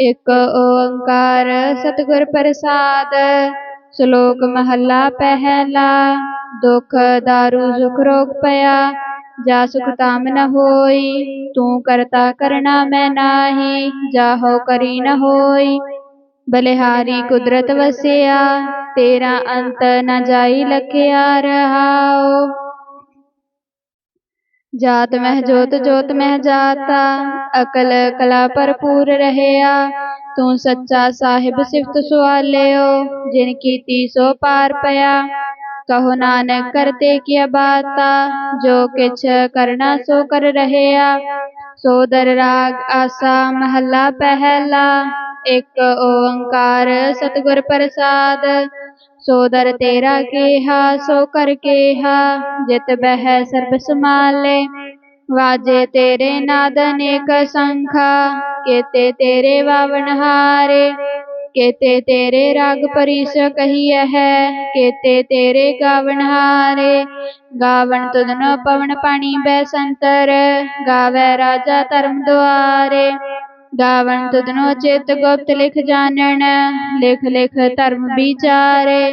एक ओंकार सतगुर प्रसाद। श्लोक महला पहला, दुख दारू सुख रोग पया। जा सुख ताम न होई, तू करता करना मैं नाही। जाहो करी न होई, बलिहारी कुदरत वसिया। तेरा अंत न जाई लखिया रहाओ। जात मह जोत जोत मह जाता, अकल कला भरपूर रहया। तू सच्चा साहिब सिफत सुहालियो जिनकी तीसो पार पया। कहो नानक करते किया बाता, जो किछ करना सो कर रहे रहया सोदर राग आसा महला पहला, एक ओंकार सतगुर प्रसाद। सोदर तेरा केहा सो कर केहा जित बह सर्ब समाले वाजे तेरे नादन एक संखा। केते तेरे वावन हारे। केते तेरे राग परिस कहिय है। केते तेरे गावन हारे। गावन तुदन पवन पानी बै संतर गावे राजा धर्म द्वारे गावन तुदनो चेत गुप्त लिख जानन लिख लिख धर्म विचारे।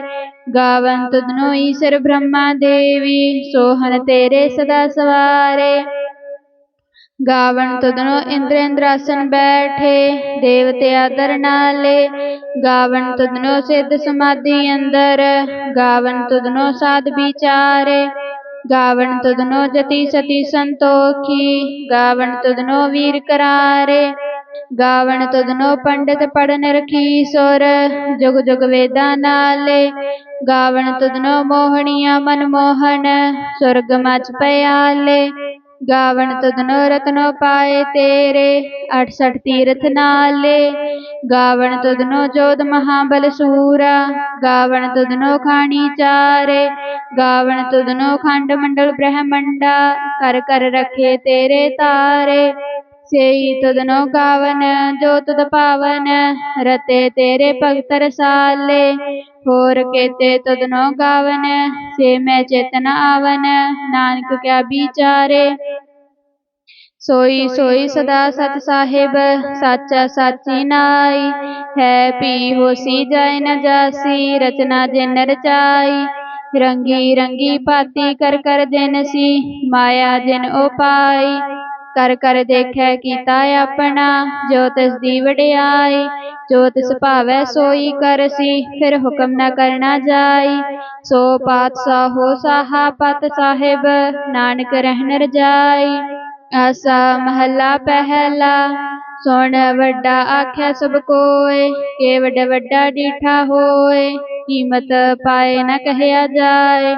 गावन तुदनो ईश्वर ब्रह्मा देवी, सोहन तेरे सदा सवारे। गावन तुदनो इंद्र इंद्रेंद्रासन बैठे, देवते आदर नाले। गावन तुदनो सिद्ध समाधि अंदर गावन तुदनो साध विचारे। गावन तुदनो जति सती संतोखी गावन तुदनो वीर करारे। गावन तुदनो पंडित पढ़न रखीशोर जुग जुग वेदा नाले। गावन तुदनो मोहनिया मनमोहन स्वर्ग मच पयाले। गावन तुदनो रतनो पाए तेरे। अठसठ तीर्थ नाले। गावन तुदनो जोध महाबल सूरा। गावन तुदनो खानी चारे। गावन तुदनो खंड मंडल ब्रह्मंडा। कर कर रखे तेरे तारे। से तुदनो गावन जो तुद पावन रते तेरे भगत रसाले होर केते तुदनो गावन से मैं चेतन आवन, नानक क्या विचारे। सोई सोई सदा सत साहिब, साचा साची नाई, है पी हो सी जाय न जासी, रचना जिन रचाई रंगी रंगी पाती कर कर दिन सी माया जिन पाई। ਜਿਨ ਸੀ ਮਾਇਆ ਜਿਨ ਉਪਾਈ ਕਰ ਕਰ ਦੇਖੈ ਕੀਤਾ ਆਪਣਾ ਜੋ ਤਿਸ ਦੀ ਵਡਿਆਈ ਜੋ ਤਿਸ ਭਾਵੈ ਸੋਈ ਕਰਸੀ ਫਿਰ ਹੁਕਮ ਨ ਕਰਨਾ ਜਾਈ ਸੋ ਪਾਤਸ਼ਾਹੋ ਸਾਹਾ ਪਤ ਸਾਹਿਬ ਨਾਨਕ ਰਹਿਨ ਰਜਾਈ ਆਸਾ ਮਹੱਲਾ ਪਹਿਲਾ ਸੁਣ ਵੱਡਾ ਆਖਿਆ ਸਭ ਕੋਏ ਕੇ ਵੱਡ ਵੱਡਾ ਡੀਠਾ ਹੋਏ ਕੀਮਤ ਪਾਏ ਨ ਕਹਿਆ ਜਾਏ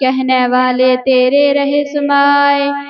कहने वाले तेरे रहे समाए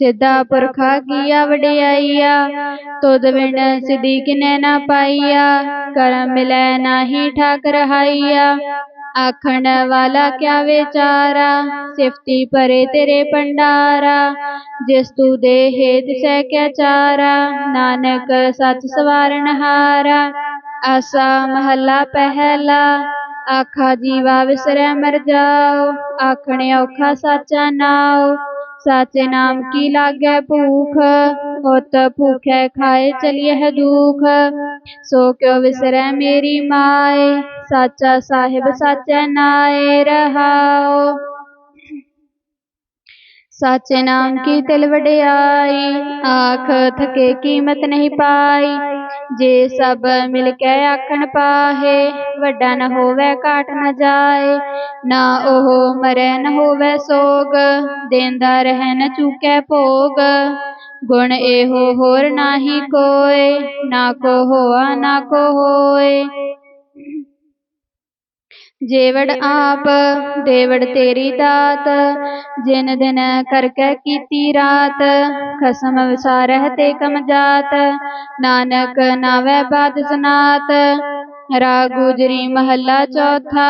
ਸਿੱਧਾ ਪੁਰਖਾ ਕੀਆ ਵਡਿਆਈਆ, ਤੁਧ ਬਿਨ ਸਿਧੀ ਕਿਨੈ ਨਾ ਪਾਈਆ, ਕਰਮ ਮਿਲੈ ਨਾਹੀ ਠਾਕ ਰਹਾਈਆ ਆਖਣ ਵਾਲਾ ਕਿਆ ਵਿਚਾਰਾ, ਸਿਫਤੀ ਭਰੇ ਤੇਰੇ ਪੰਡਾਰਾ ਜਿਸ ਤੂ ਦੇ ਹੇਤ ਸਹਿ ਕਿਆ ਚਾਰਾ, ਨਾਨਕ ਸੱਚ ਸਵਾਰਨ ਹਾਰਾ। ਆਸਾ ਮਹੱਲਾ ਪਹਿਲਾ, ਆਖਾ ਜੀਵਾ ਵਿਸਰੈ ਮਰ ਜਾਓ, ਆਖਣ ਔਖਾ ਸਾਚਾ ਨਾਉ। साचे नाम की लागे भूख, होत भूखे खाए चलिए है दुख। सो क्यों विसरे मेरी माए, साचा साहेब साचे नाए रहाओ। सच नाम की तिलवड़ियाई, आख थके कीमत नहीं पाई। जे सब मिल के आखन पाहे, वड्डा न होवे काट न जाए। ना ओह मरे न होवे सोग, देंदा रहे न चूके भोग गुण एहो होर नाही कोय ना को होआ ना को होए। जेवड़ आप, देवड़ तेरी दात, जिन दिन करके कीती रात खसम विसारह ते कम जात, नानक नावे बाद सनात। रा गुजरी महला चौथा,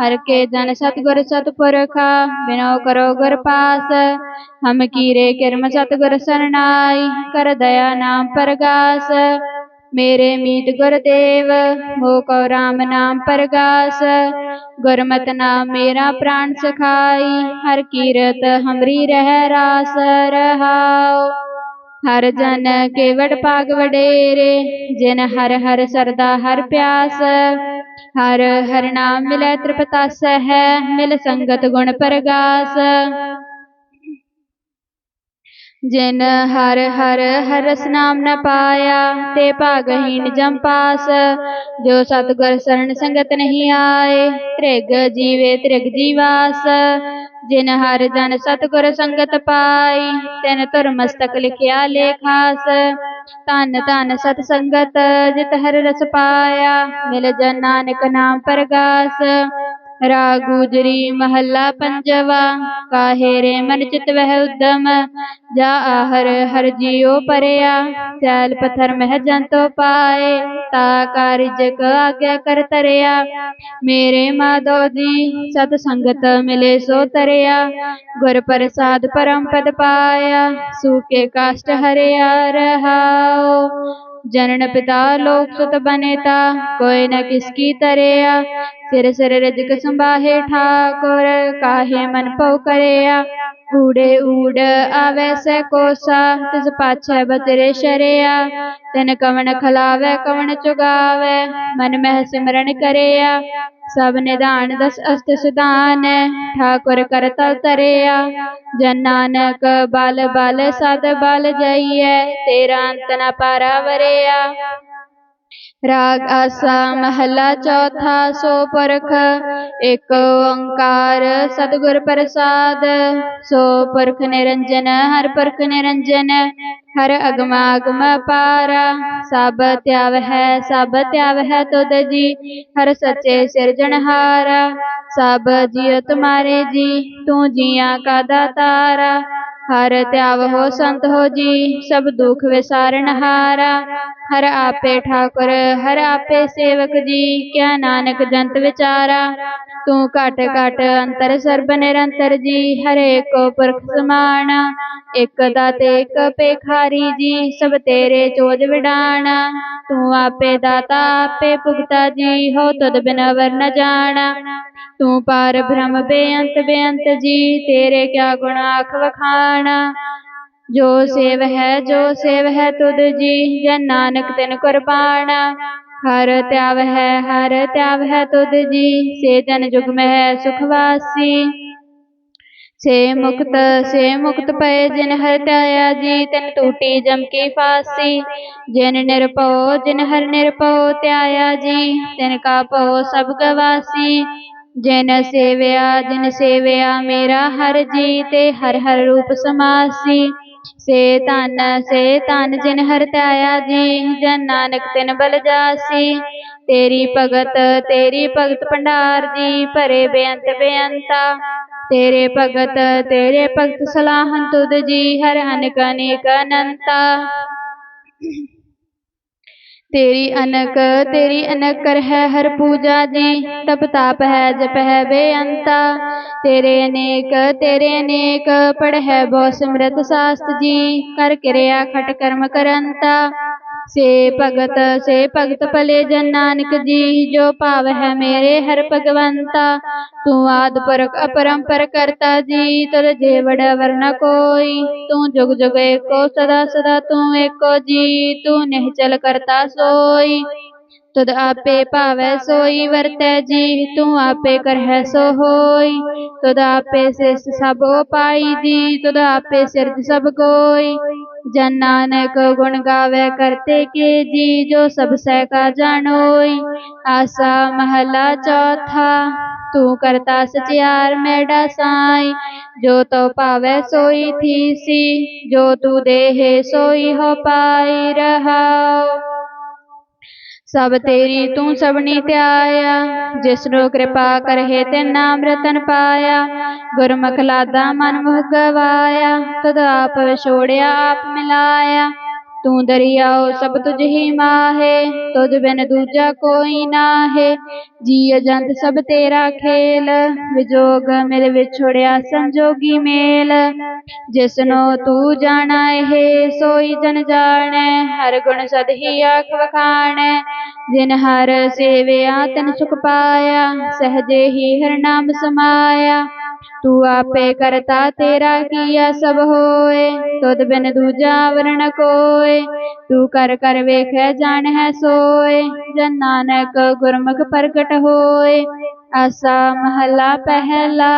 हर के जन सतगुर सतपुरखा बिनो करो गुर पास। हम कीरे किरम सतगुर सरनाई, कर दया नाम परगास मेरे मीत गुरुदेव हो राम नाम परगास। गुरमत नाम मेरा प्राण सखाई, हर कीरत हमरी रह रास रहाओ। हर जन केवट पाग वडेरे, जिन हर हर सरदा हर प्यास। हर हर नाम मिले त्रिपतास है, मिल संगत गुण परगास। जिन हर हर हरस नाम न पाया, ते पागहीन जंपास जो सतगुर शरण संगत नहीं आए, त्रिग जीवे त्रिग जीवास। जिन हर जन सतगुर संगत पाई तिन तुर मस्तक लिखिया लेखास धन धन सत संगत जित हर रस पाया, मिल जन नानक नाम परगास रागुजरी महला पंजवा, काहे रे मन चित वह उद्दम जा आहर हर जियो परया सैल पत्थर मह जंतो पाए, ता कारिजक आज्ञा कर तरया। मेरे माधो जी, सत संगत मिले सो तरया, गुर प्रसाद परम पद पाया, सूखे काष्ट हरया रहा जनन पिता लोक सुत बनेता, कोई न किसकी तरेया। सिर सिर रजक संभाहे ठाकुर काहे मन पौ करे ऊड़े उड़ आवे से कोसा, तिस पाछे बतरे शरेया। तन कवन खलावे कवन चुगावे, मन मह सिमरन करेया। ਸਭ ਨਿਧਾਨ ਦਸ ਅਸਤ ਸੁਦਾਨ ਠਾਕੁਰ ਕਰਤਲ ਤਰਿਆ, ਜਨ ਨਾਨਕ ਬਲ ਬਲ ਸਦ ਬਲ ਜਾਈਐ, ਤੇਰਾ ਅੰਤ ਨ ਪਾਰਾ ਵਰਿਆ राग आसा महला चौथा सो परख एक ओंकार सतगुर प्रसाद। सो परख निरंजन, हर परख निरंजन, हर अगमागम पारा। सब त्याव है, सब त्याव है तुद जी, हर सचे सिरजन हारा सब जियो तुम्हारे जी, तू जिया का तारा ਹਰ ਧਿਆਵ ਹੋ ਸੰਤ ਹੋ ਜੀ ਸਭ ਦੁਖ ਵਿਸਾਰਨ ਹਾਰਾ ਹਰ ਆਪੇ ਠਾਕੁਰ ਹਰ ਆਪੇ ਸੇਵਕ ਜੀ ਕਿਆ ਨਾਨਕ ਜੰਤ ਵਿਚਾਰਾ ਤੂੰ ਘਟ ਘਟ ਅੰਤਰ ਸਰਬ ਨਿਰੰਤਰ ਜੀ ਹਰੇ ਕੋ ਪੁਰਖ ਸਮਾਨ ਇਕ ਦਾਤੇ ਇਕ ਪੇਖਾਰੀ ਜੀ ਸਭ ਤੇਰੇ ਚੋਜ ਵਿਡਾਣਾ ਤੂੰ ਆਪੇ ਦਾਤਾ ਆਪੇ ਭੁਗਤਾ ਜੀ ਹੋ ਤਦ ਬਿਨ ਵਰ ਨ ਜਾਣਾ ਤੂੰ ਪਾਰ ਬ੍ਰਹਮ ਬੇਅੰਤ ਬੇਅੰਤ ਜੀ ਤੇਰੇ ਕਿਆ ਗੁਣ ਆਖ ਵਖਾਣਾ प्राण जो सेव है जो सेव है तुद जी जन नानक तिन कृपाण हर त्याव है हर त्याव है तुद जी से जन जुग में है सुखवासी से मुक्त से मुक्त पय जिन हर त्याया जी तन टूटी जम की फांसी जिन निरपो जिन हर निरपो त्याया जी तिन का पो सब गवासी जिन सेवया जिन सेवया, मेरा हर जीते, हर हर रूप समासी। से तन से तन जिन हर त्याया जी जन नानक तिन बल जासी। तेरी भगत तेरी भगत भंडार जी भरे बेअंत बेअंता। तेरे भगत तेरे भगत सलाहन तुद जी, हर अनक अनेक अनंता। तेरी अनक तेरी अनक कर है हर पूजा जी तप ताप है जप है बेअंता। तेरे अनेक तेरे अनेक पढ़ है बहु सिमरत शास्त्र जी। कर क्रिया खट कर्म करंता। से भगत से भगत पले जन नानक जी, जो पाव है मेरे हर भगवंता। तू आद पर अपरंपर करता जी तुर जेवड़ वरना कोई। तू जुग जुग एको, सदा सदा तू एको जी, तू निहचल करता सोई। तुद आपे पावे सोई, वरतै जी, तू आपे करह सो होई। तुद आपे सिर सब पाई जी तुद आपे सिरज सब कोई। जन नानक गुण गावे करते के जी, जो सबसे का जानोई। आशा महला चौथा, तू करता सचियार मैडा साई। जो तो पावे सोई थी सी, जो तू देहे सोई हो पाई रहा ਸਭ ਤੇਰੀ ਤੂੰ ਸਭਨੀ ਧਿਆਇਆ ਜਿਸਨੂੰ ਕਿਰਪਾ ਕਰਹਿ ਤੇ ਨਾਮ ਰਤਨ ਪਾਇਆ ਗੁਰਮੁਖ ਲਾਦਾ ਮਨ ਮੁਖ ਗਵਾਇਆ ਤਦ ਆਪ ਵਿਛੋੜਿਆ ਆਪ ਮਿਲਾਇਆ ਤੂੰ ਦਰਿਆਓ ਸਭ ਤੁਝ ਹੀ ਮਾਹੇ ਤੁਝ ਬਿਨ ਦੂਜਾ ਕੋਈ ਨਾਹੇ ਜੀ ਜੰਤ ਸਭ ਤੇਰਾ ਖੇਲ ਵਿਜੋਗ ਮਿਲ ਵਿਛੋੜਿਆ ਸੰਜੋਗੀ ਮੇਲ ਜਿਸਨੋ ਤੂੰ ਜਾਣਾ ਇਹ ਸੋਈ ਜਨ ਜਾਣੈ ਹਰ ਗੁਣ ਸਦ ਹੀ ਆਖ ਵਖਾਣੈ ਜਿਨ ਹਰ ਸੇਵਿਆ ਤਨ ਸੁਖ ਪਾਇਆ ਸਹਜੇ ਹੀ ਹਰ ਨਾਮ ਸਮਾਇਆ तू आपे करता तेरा किया सब होए, तोद बिन दूजा वरण कोए। तू कर कर वेख जान है सोए, जन नानक गुरमुख प्रगट होए। आसा महला पहला,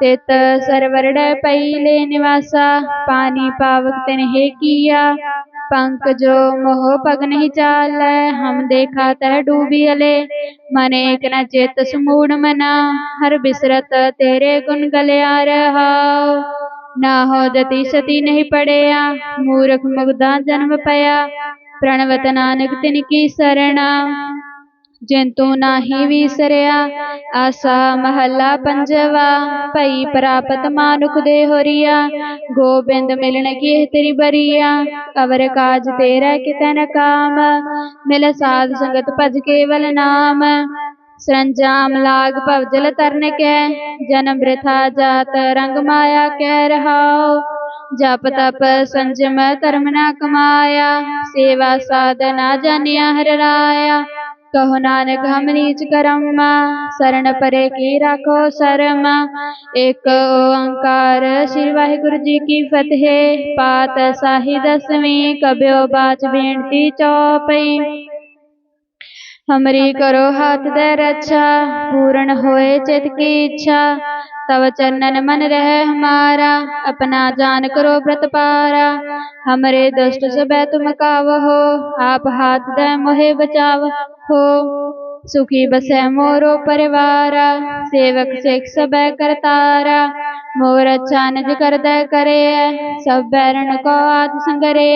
तित सरवर पहले निवासा, पानी पावक तिन्हे किया। पंकजो मोह पग नहीं चाल, हम देखा तह डूबी अले। मन एक न चेत समूढ़ मना, हर बिसरत तेरे गुण गलिया रहा ना हो जति सती नहीं पड़िया, मूर्ख मुग्धा जन्म पया। प्रणवत नानक तिनकी सरना जंतु नाही विसरया आसा महला पंजवा पई प्रापत मानुख दे होरिया गोविंद मिलन की तेरी बरिया अवर काज तेरा कितन काम मिल साध संगत भज केवल नाम सरंजाम लाग भव जल तरन कै जन्म वृथा जात रंग माया कह रहाओ जप तप संजम धर्म न कमाया सेवा साधना जानिया हर राया कहो नानक हम नीच करम शरण परे की राखो शर्म। एक ओंकार श्री वाहिगुरु जी की फतेह, पात साहि दसवीं कब्यो बाच बेनती चौपई। हमरी करो हाथ दे रक्षा पूर्ण होए चित की इच्छा। तव चरणन मन रहे हमारा अपना जान करो व्रत पारा। हमरे दुष्ट सब तुम कावहो आप हाथ दे मोहे बचाव हो सुखी बसै मोरो परिवारा, सेवक सिख सब करतारा, मोर अच्छा निज कर दे करे सब बैरन को आद संगरे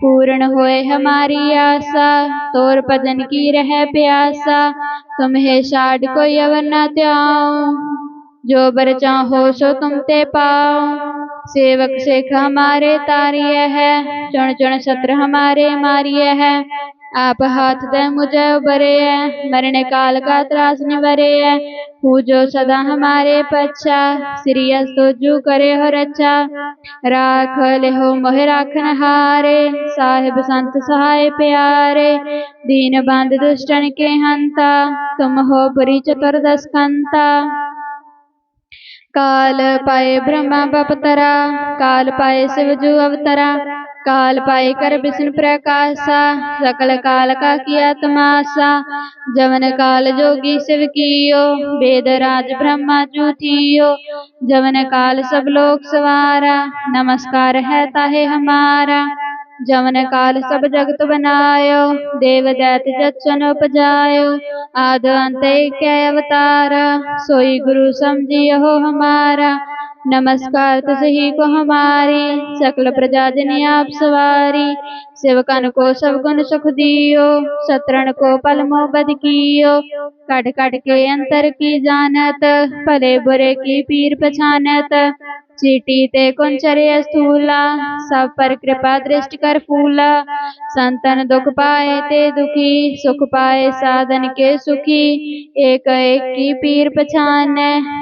पूर्ण होए हमारी आशा, तोर भजन की रह प्यासा, तुम्हें छाड़ कोई अवर न जो बर चाहो सो तुम ते पाओ सेवक सिख हमारे तारिय है, चुन चुन शत्रु हमारे मारिय है आप हाथ दे मुझे उबरे है, मरने काल का त्रास निवरे है। पूजो सदा हमारे पच्छा श्रीयस तो जू करे हो रच्छा। राख ले हो मोह राखन हारे, साहिब संत सहाय प्यारे। दीन बंद दुष्टन के हंता, तुम हो पुरी चतुर्दश काल पाए ब्रह्मा बपतरा, काल पाए शिवजू अवतरा। काल पाई कर विष्णु प्रकाशा, सकल काल का किया तमाशा। जवन काल जोगी शिव कियो, वेद राज ब्रह्मा जूथियो जवन काल सब लोग सवारा, नमस्कार है ताहे हमारा। जवन काल सब जगत बनायो देव दैत जचन उपजायो आद अंत कै अवतार। सोई गुरु समझियो हमारा, नमस्कार तुझही को हमारी, सकल प्रजा जन आप सवारी। सेवकन को सब गुण सुख दियो सतरण को पल मोहबद कियो। कट कट के अंतर की जानत, भले बुरे की पीर पछानत चीटी ते कुंचरे स्थूला सब पर कृपा दृष्टि कर फूला। संतन दुख पाए ते दुखी सुख पाए साधन के सुखी। एक एक की पीर पछान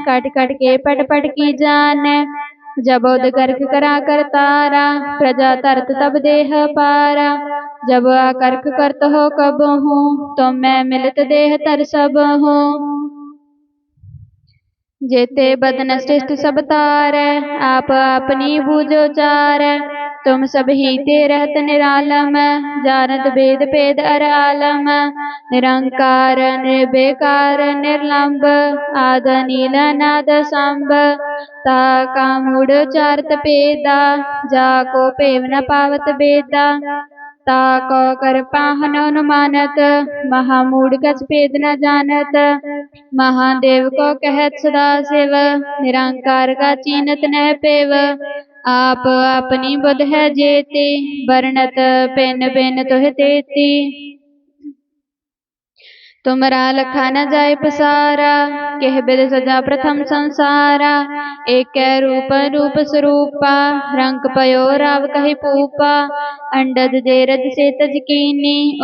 कट कट के पट पट की जान। जब गर्क करा कर तारा प्रजा तरत तब देह पारा। जब आकर्क करत हो कब हूँ तो मैं मिलत देह तर सब हूँ। जेते बदन श्रेष्ठ सब तार, आप अपनी बूझो चार तुम सब ही ते रहत निरालम जानत वेद भेद अर आलम। निरंकार निर्बेकार निर्लंब, आद नील, नाद संभ ता कामूड चारत पेदा, जा को पेव न पावत बेदा। ता को कर पाहन अनुमानत, महामूढ़ गज भेद न जानत। महादेव को कहत सदा शिव निरंकार का चीनत न पेव। आप अपनी बुध है जेती, वर्णत पेन पेन तुह तेती तुमरा लखा न जाय पसारा, कह बिद सजा प्रथम संसारा। एक रूप रूप स्वरूपा रंग पयो राव कही पूपा। अंडद जे रज से तज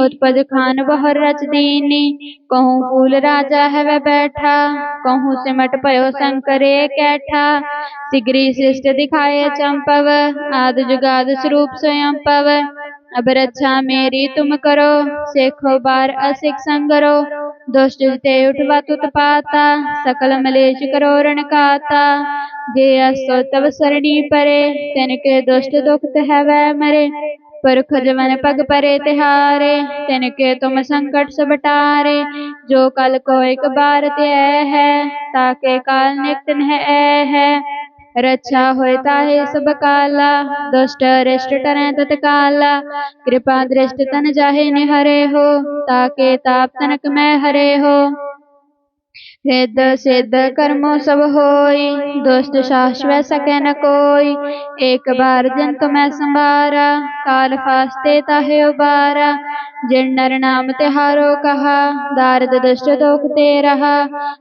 उत्पद खान बहर रच दीनी। कहूँ फूल राजा है वह बैठा, कहूँ सिमट पयो शंकरे कैठा। सिगरी शिष्ट दिखाए चंपव, आद जुगाद स्वरूप स्वयं पव अब रक्षा मेरी तुम करो, सेखो बार असिक संगरो। दुष्ट ते उठवा तुत पाता, सकल मलेश करो रण काता। जे असो तब सरणी परे, तिनके दुष्ट दुख है वह मरे। पुरख जवन पग परे तिहारे तिनके तुम संकट सब टारे जो कल को एक बार ते है, ताके काल निकट है है। रक्षा होता है सब काला, दुष्ट रिष्ट टरे तत्काला कृपा दृष्ट तन जाहे निहरे हो, ताके ताप तनक मैं हरे हो। सिद्ध सिद्ध कर्मो सब होई, दुष्ट शाश्वत सके न कोई। एक बार जन तुम्हें संभारा, काल फास्ते ताहे उबारा। जिन नर नाम तिहारो कहा दारद दुष्ट दोख ते रहा।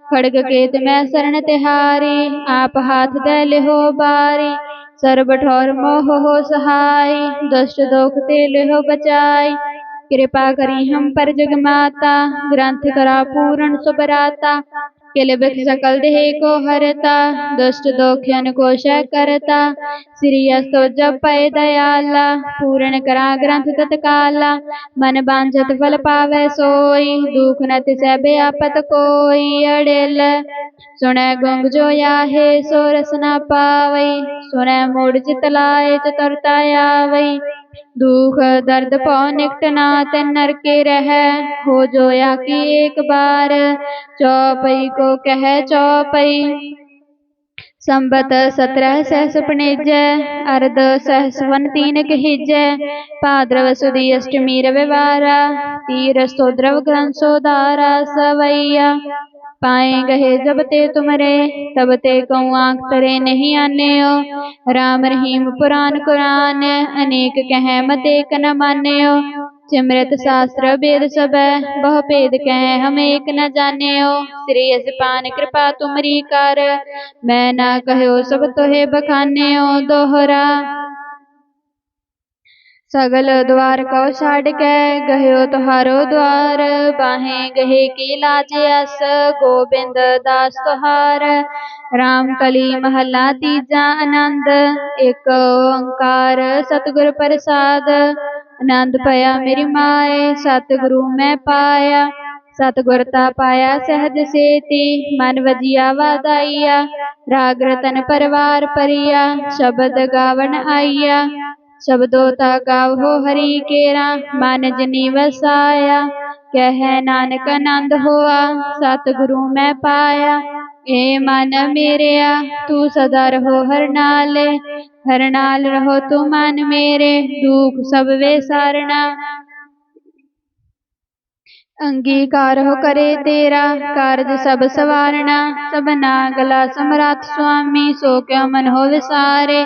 खड़ग केत में शरण तिहारी, आप हाथ दे लिहो बारी। सर्व ठोर मोह हो सहाय दुष्ट दोख ते लिहो बचाई। कृपा करी हम पर जग माता ग्रंथ करा पूर्ण सुबराता किल बिख सकल देह को हरता, दुष्ट दोखियन को करता, श्री अस्तो जब पय दयाला, पूर्ण करा ग्रंथ तत्काला, मन बांझत फल पावे सोई, दुख न तिसै व्यापत कोई अड़ेल। सुनै गुंग जो याहे सो रस न पावई सुनै मूड चित लाए चतुरता आवई दुख दर्द पौ निकट नाथ नर के रह, हो जोया की एक बार, चौपई को कह चौपई। संबत सत्रह सहस पणिज अर्ध सहसवन तीन कहिज भाद्रव सुदी अष्टमी रविवारा, तीर स्तोद्रव ग्रंथो दारा सवैया। पाए गहे जब ते तुमरे तब ते कहूँ आँख तरे नहीं आने हो राम रहीम पुराण कुरान, अनेक कह मत एक न माने हो सिमृत शास्त्र वेद सब, बहु भेद कह हम एक न जाने हो श्री पान कृपा तुमरी कर, मैं ना कहो सब तोहे बखाने हो दोहरा। सगल द्वार को छाड़ के गयो तुहारो द्वार। बाहे गहे की लाज अस दास तुहार। राम कली महला तीजा आनंद, एक ओंकार सतगुर प्रसाद। आनंद पया मेरी माए, सतगुरु मैं पाया। सतगुरता पाया सहज सेती, मन वजिया वादाइया। राग रतन परवार परिया, शब्द गावन आइया। शब्दो गाव हरि केरा, मन जनी वसाया। कह नानक आनंद हुआ, सतगुरु मैं पाया। ए मन मेरे तू सदा रहो हर नाले। हर नाल रहो तू मन मेरे, दुख सब वे सारना। अंगीकार हो करे तेरा कार्य सब सवारना। सबना गला सम्राट स्वामी, सो क्यों मन हो विसारे।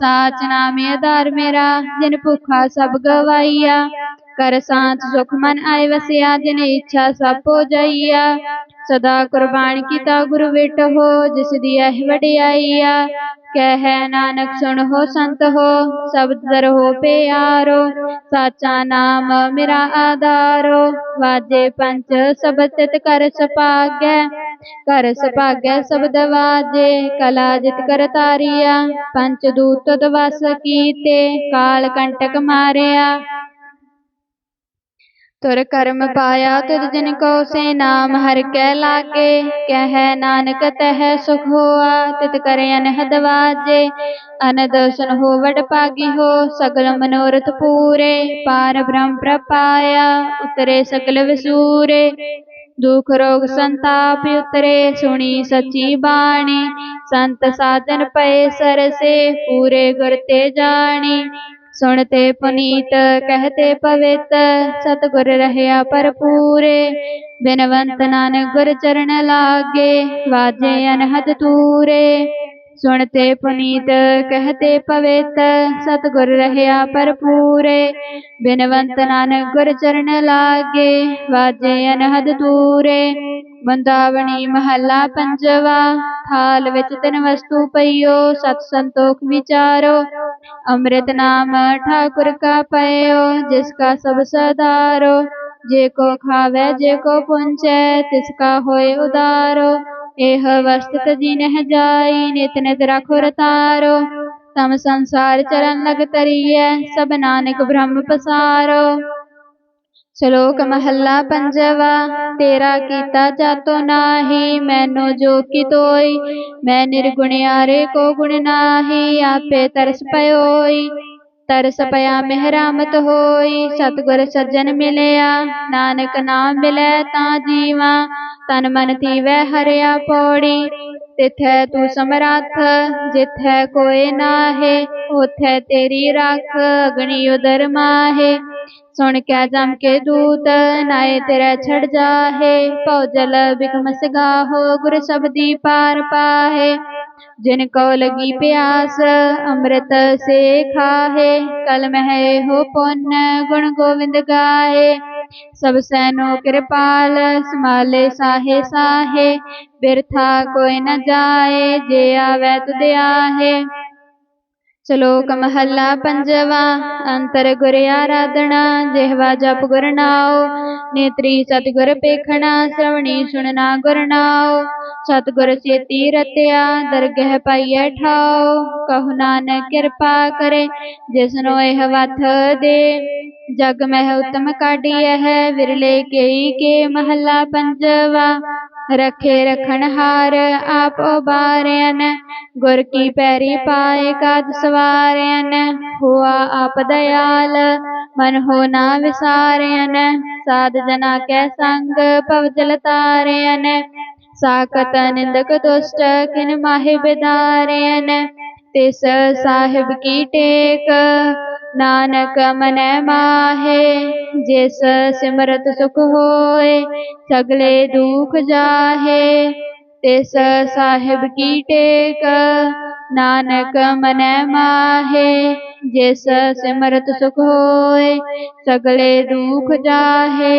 साच नामे आधार मेरा जिन भूखा सब गवाइया कर सात सुख मन आय वसिया, जिन इच्छा सब जाइया। सदा कुर्बान किता गुरु विट हो, जिस दिया वडियाइया। कह नानक सुन हो संत हो, सब दर हो प्यारो। साचा नाम मेरा आधारो, वाजे पंच सब तित कर सपाग। कर सपाग सब दवाजे, कला जित कर तारिया। पंच दूत दवस कीते, काल कंटक मारिया। तुर कर्म पाया तुर जिनको से नाम हर कह लागे कह नानक तह सुख होआ तित कर अनहद वाजे अनदर्शन हो वड पागी हो सगल मनोरथ पूरे पार ब्रह्म प्रपाया उतरे सकल विसूरे दुख रोग संताप उतरे सुनी सची बाणी संत साधन पए सर से पूरे गुरते जानी सुनते पुनीत, कहते पवित सतगुर रहया पर पूरे बिनवंत नानक गुर चरण लागे, वाजे अनहद तूरे। ਵਾਜੇ ਅਨਹਦ ਤੂਰੇ ਸੁਣਤੇ ਪੁਨੀਤ ਕਹਤੇ ਪਵਿੱਤ ਸਤਗੁਰ ਰਹਿਆ ਭਰਪੂਰੇ ਬਿਨਵੰਤ ਨਾਨਕ ਗੁਰ ਚਰਨ ਲਾਗੇ ਵਾਜੇ ਅਨਹਦ ਤੂਰੇ ਬੰਦਾਵਣੀ ਮਹੱਲਾ ਪੰਜਵਾ ਥਾਲ ਵਿੱਚ ਤਿੰਨ ਵਸਤੂ ਪਈਓ ਸਤ ਸੰਤੋਖ ਵਿਚਾਰੋ ਅੰਮ੍ਰਿਤ ਨਾਮ ठाकुर का पयो जिसका सब सदारो जे को खावे जे को पुंचे तिसका होए उदारो एह वस्तु जी नह जाई नित नित रखो रतारो तम संसार चरण लग तरिए सब नानक ब्रह्म पसारो ਸ਼ਲੋਕ ਮਹੱਲਾ ਪੰਜਵਾ ਤੇਰਾ ਕੀਤਾ ਜਾਤੋ ਨਾਹੀ ਮੈਨੋ ਜੋ ਕੀ ਤੋਈ ਮੈਂ ਨਿਰਗੁਣਿਆਰੇ ਕੋ ਗੁਣ ਨਾਹੀ ਆਪੇ ਤਰਸ ਪਇਓਈ तरस पया मेहरा मत होई, सतगुर सज्जन मिलया, नानक नाम मिलै ता जीवा, तन मन थीवै हरिया पौड़ी। तिथै तू समरथ, जिथे कोई नाहे, उथै तेरी रख, अग्नि उदर माहे। सुन क्या जम के दूत, नाए तेरा छड़ जाहे। पौजल बिकमस गाहो, गुर सबदी पार पाहे। जिन को लगी प्यास अमृत से खाहे कल मह हो पुण्य गुण गोविंद गाहे सब सैनो कृपाल समाले साहे साहे बिरथा कोई न जाए जे आवे तुद आहे ਸ਼ਲੋਕ ਮਹੱਲਾ ਪੰਜਵਾ ਅੰਤਰ ਗੁਰ ਆਰਾਧਨਾ ਜਿਹਵਾ ਜਪ ਗੁਰ ਨਾਉ ਨੇਤਰੀ ਸਤਿਗੁਰ ਪੇਖਣਾ ਸ਼ਰਵਣੀ ਸੁਣਨਾ ਗੁਰ ਨਾਉ सतगुर से तीरतया दरगह पाई ठाओ। कहु नानक कृपा करे जिसनो यह वथ दे। जग मह उत्तम काटिय है, विरले के के महला पंजवा। रखे रखन हार आप उबारयन गुर की पैरी पाए काद सवारयन हुआ आप दयाल, मन हो ना विसारयन साध जना कै संग पव जल तारयन साकतानंदक दुष्ट किन माहिब दारयन तिस साहिब की टेक। नानक मन माहे जिस सिमरत सुख होए, सगले दुख जाहे तिस साहिब की टेक। नानक मन माहे जिस सिमरत सुख होए, सगले दुख जाहे